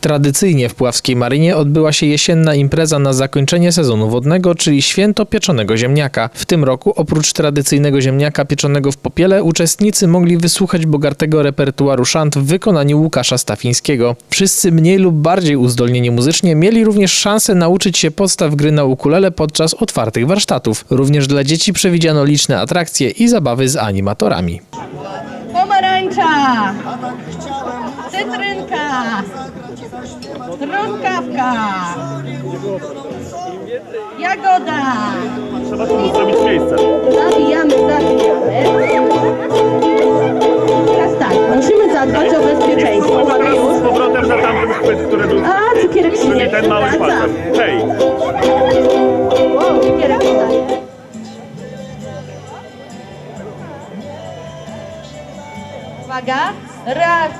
Tradycyjnie w Puławskiej Marynie odbyła się jesienna impreza na zakończenie sezonu wodnego, czyli święto pieczonego ziemniaka. W tym roku oprócz tradycyjnego ziemniaka pieczonego w popiele uczestnicy mogli wysłuchać bogatego repertuaru szant w wykonaniu Łukasza Stafińskiego. Wszyscy mniej lub bardziej uzdolnieni muzycznie mieli również szansę nauczyć się podstaw gry na ukulele podczas otwartych warsztatów. Również dla dzieci przewidziano liczne atrakcje i zabawy z animatorami. Pomarańcza, cytrynka, truskawka, jagoda. Trzeba tu zrobić miejsce. Zabijamy, zabijamy. Teraz tak, musimy zadbać o bezpieczeństwo. Z powrotem na tamten chwyt, który był... A, cukierek się Czyli nie ten mały przewraca. palcem. Hej! O, cukierek podaję. Uwaga, raz,